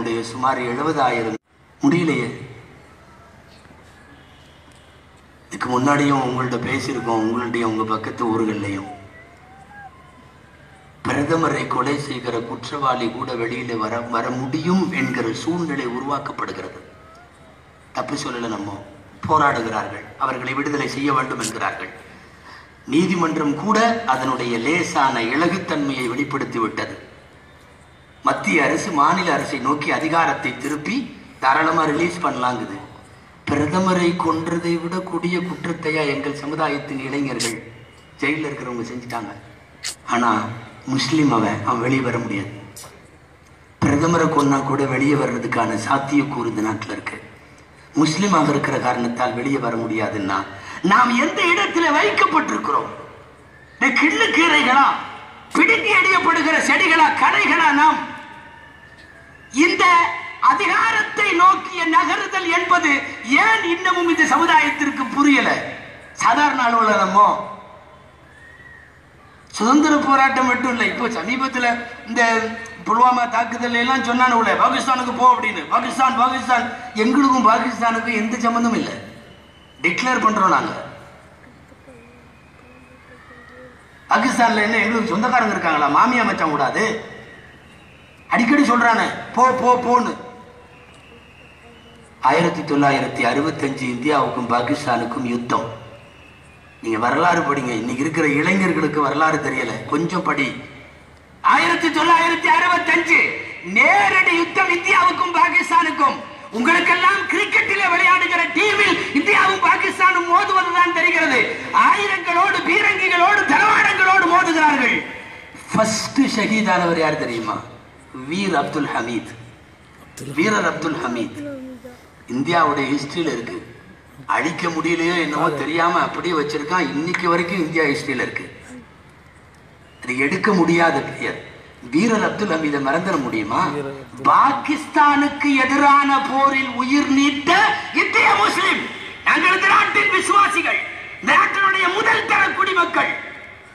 என்னுடைய சுமார் எழுபதாயிரம். முடியலையே. இதுக்கு முன்னாடியும் உங்கள்ட்ட பேசியிருக்கோம் உங்கள்ட்டையும் உங்கள் பக்கத்து ஊர்கள்லையும். பிரதமரை கொலை செய்கிற குற்றவாளி கூட வெளியில வர வர முடியும் என்கிற சூழ்நிலை உருவாக்கப்படுகிறது. தப்பு சொல்லல நம்ம. போராடுகிறார்கள். அவர்களை விடுதலை செய்ய வேண்டும் என்கிறார்கள். நீதிமன்றம் கூட அதனுடைய லேசான இலகுத்தன்மையை வெளிப்படுத்தி விட்டது மத்திய அரசு மாநில அரசை நோக்கி அதிகாரத்தை திருப்பி தாராளமாக ரிலீஸ் பண்ணலாங்குது. பிரதமரை கொன்றதை விட கொடிய குற்றத்தையா எங்கள் சமுதாயத்தின் இளைஞர்கள் ஜெயிலில் இருக்கிறவங்க செஞ்சுட்டாங்க. ஆனா முஸ்லீம் அவன் அவன் வெளியே வர முடியாது. பிரதமரை கொன்னா கூட வெளியே வர்றதுக்கான சாத்தியக்கூறு இந்த நாட்டில் இருக்கு. முஸ்லீமாக இருக்கிற காரணத்தால் வெளியே வர முடியாதுன்னா நாம் எந்த இடத்துல வைக்கப்பட்டிருக்கிறோம்? இந்த கிள்ளு கீரைகளா? பிடுங்கி எறியப்படுகிற செடிகளா? கடைகளா நாம்? அதிகாரத்தை நோக்கிய நகருதல் என்பது ஏன் இன்னமும் இந்த சமுதாயத்திற்கு புரியல? சாதாரண அலுவலகமோ? சுதந்திர போராட்டம் மட்டும் இல்லை. இப்போ சமீபத்துல இந்த புல்வாமா தாக்குதல் எல்லாம் சொன்னானுல பாகிஸ்தானுக்கு போ அப்படின்னு. பாகிஸ்தான் பாகிஸ்தான். எங்களுக்கும் பாகிஸ்தானுக்கும் எந்த சம்மந்தம் இல்லை. டிக்ளேர் பண்றோம் நாங்க. பாகிஸ்தான்ல என்ன எங்களுக்கு சொந்தக்காரங்க இருக்காங்களா? மாமியா மச்சான் கூடாது. அடிக்கடி சொல்றானே போ போ போன்னு. ஆயிரத்தி தொள்ளாயிரத்தி அறுபத்தஞ்சு இந்தியாவுக்கும் பாகிஸ்தானுக்கும் யுத்தம். நீங்க வரலாறு படிங்க. இன்னைக்கு இருக்கிற இளைஞர்களுக்கு வரலாறு தெரியல. கொஞ்சம் படி. ஆயிரத்தி தொள்ளாயிரத்தி அறுபத்தஞ்சு நேரடி யுத்தம் இந்தியாவுக்கும் பாகிஸ்தானுக்கும். உங்களுக்கெல்லாம் கிரிக்கெட்டிலே விளையாடுகிற டீமில் இந்தியாவும் பாகிஸ்தானும் மோதுவதுதான் தெரிகிறது. ஆயிரங்களோடு பீரங்கிகளோடு தளவாடங்களோடு மோதுகிறார்கள். ஃபர்ஸ்ட் ஷஹீதானவர் யார் தெரியுமா? வீர் அப்துல் ஹமீத். வீரர் அப்துல் ஹமீத். இந்தியாவுடைய ஹிஸ்டரியில இருக்கு. அழிக்க முடியலையோ என்னவோ தெரியாம அப்படியே வச்சிருக்கான். இன்னைக்கு வரைக்கும் இந்தியா ஹிஸ்டரியில இருக்கு. அது எடுக்க முடியாத பெயர். வீரர் அப்துல் ஹமீதை மறந்துட முடியுமா? பாகிஸ்தானுக்கு எதிரான போரில் உயிர் நீத்த இந்திய முஸ்லிம். நாங்கள் இந்த நாட்டின் விசுவாசிகள் நாட்டினுடைய முதல் தர குடிமக்கள்.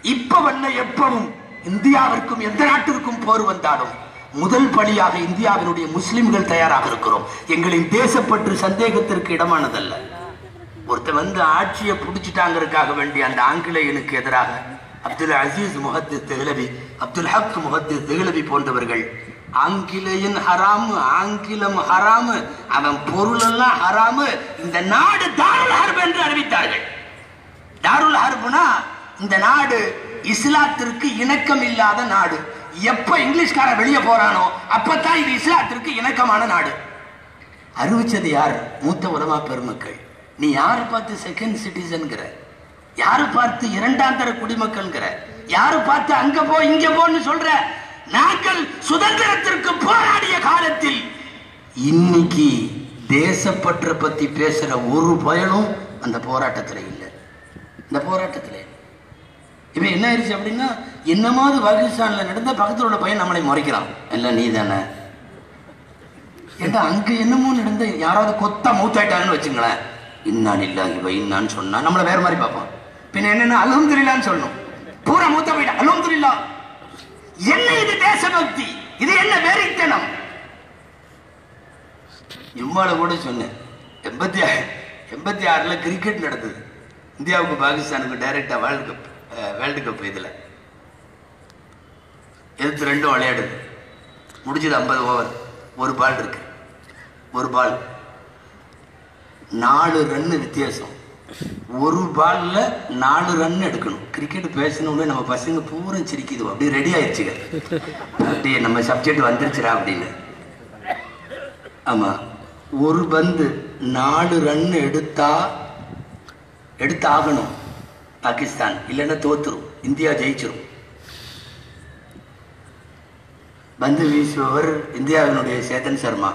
இப்ப வல்ல எப்பவும் இந்தியாவிற்கும் எந்த நாட்டிற்கும் போர் வந்தாலும் முதல் பணியாக இந்தியாவினுடைய முஸ்லிம்கள் தயாராக இருக்கிறோம். எங்களின் தேசப்பற்று சந்தேகத்திற்கு இடமானதல்ல. ஒருத்தன் வந்து ஆட்சியை பிடிச்சிட்டாங்கிறதுக்காக வேண்டி அந்த ஆங்கிலேயனுக்கு எதிராக அப்துல் அசீஸ் முகத்து தெஹ்லவி அப்துல் ஹக் முகத்து தெஹ்லவி போன்றவர்கள் ஆங்கிலேயன் ஹராமு ஆங்கிலம் ஹராமு அவன் பொருளெல்லாம் ஹராமு இந்த நாடு தாருல் ஹர்பு என்று அறிவித்தார்கள். தாருல் ஹர்புனா இந்த நாடு இஸ்லாத்திற்கு இணக்கம் இல்லாத நாடு எப்ப இங்கிலீஷ்கார வெளியே போறானோ அப்பதான் இது இஸ்லாத்திற்கு இணக்கமான நாடு. அறிவிச்சது யார்? மூத்த உலமா பெருமக்கள். நீ யார் பார்த்து செகண்ட் சிட்டிசன்கிற யாரு பார்த்து இரண்டாம் தர குடிமக்கள்ங்கிற? யாரு பார்த்து அங்க போ இங்க போன்னு சொல்ற? நாங்கள் சுதந்திரத்திற்கு போராடிய காலத்தில் இன்னைக்கு தேசப்பற்ற பத்தி பேசுற ஒரு பயனும் அந்த போராட்டத்தில் இல்லை. இந்த போராட்டத்தில். இல்லை. இப்ப என்ன ஆயிடுச்சு அப்படின்னா என்னமாவது பாகிஸ்தான்ல நடந்த பக்கத்தில் உள்ள பையன் நம்மளை முறைக்கிறான். இல்ல நீ தானே. ஏண்டா அங்க என்னமோ நடந்த யாராவது கொத்தா மூத்தாயிட்டாங்கன்னு வச்சுங்களேன். இன்னான் இல்லாஹி வ இன்னான்னு சொன்னா நம்மள வேற மாதிரி பார்ப்பான். பின்ன என்னன்னா தெரியலான்னு சொல்லணும். பூரா மூத்த போயிட்டா. அல்ஹம்துலில்லாஹ் என்ன இது தேசபக்தி? இது என்ன வேறித்தனம்? இம்மால கூட சொன்னேன். எண்பத்தி எண்பத்தி ஆறுல கிரிக்கெட் நடந்தது. இந்தியாவுக்கு பாகிஸ்தானுக்கு டைரக்டா வேர்ல்டு கப் வேர்ல்டு கப் இதுல. எதிர்த்து ரெண்டும் விளையாடுது முடிஞ்சது ஐம்பது ஓவர் ஒரு பால் இருக்கு. ஒரு பால் நாலு ரன்னு வித்தியாசம். ஒரு பால்ல நாலு ரன் எடுக்கணும். கிரிக்கெட் பேசணும்னு நம்ம பசங்க பூரா சிரிக்குது. அப்படியே ரெடி ஆயிடுச்சுங்க அப்படியே நம்ம சப்ஜெக்ட் வந்துருச்சுடா அப்படின்னு. ஆமா. ஒரு பந்து நாலு ரன் எடுத்தா ஆகணும் பாகிஸ்தான். இல்லைன்னா தோத்துரும். இந்தியா ஜெயிச்சிரும். பந்து வீசுபவர் இந்தியாவினுடைய சேதன் சர்மா.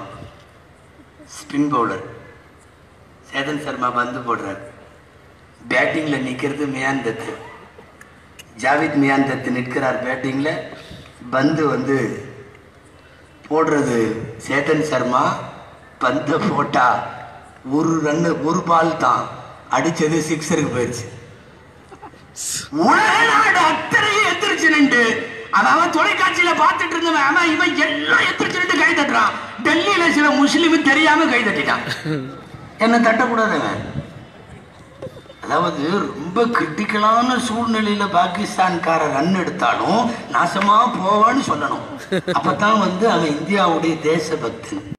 Spin bowler. சேதன் சர்மா பந்து போடுறார். பேட்டிங்கில் நிற்கிறது மியான் தத்து ஜாவித் மியான் தத்து நிற்கிறார் பேட்டிங்கில் பந்து வந்து போடுறது சேதன் சர்மா. பந்து போட்டா ஒரு ரன்னு ஒரு பால் தான். அடித்தது சிக்ஸருக்கு போயிடுச்சு உலக நாடு அத்தனையும் எந்திரிச்சு நின்று அவன் தொலைக்காட்சியில பார்த்துட்டு இருந்தவன் அவன் இவன் எல்லாம் எத்திரிச்சு கை தட்டுறான். டெல்லியில சில முஸ்லிம் தெரியாம கை தட்டிட்டான். என்ன தட்டக்கூடாது அவன்? அதாவது ரொம்ப கிரிட்டிக்கலான சூழ்நிலையில பாகிஸ்தான்கார ரன் எடுத்தாலும் நாசமா போவான்னு சொல்லணும். அப்பதான் வந்து அவன் இந்தியாவுடைய தேசபக்தன்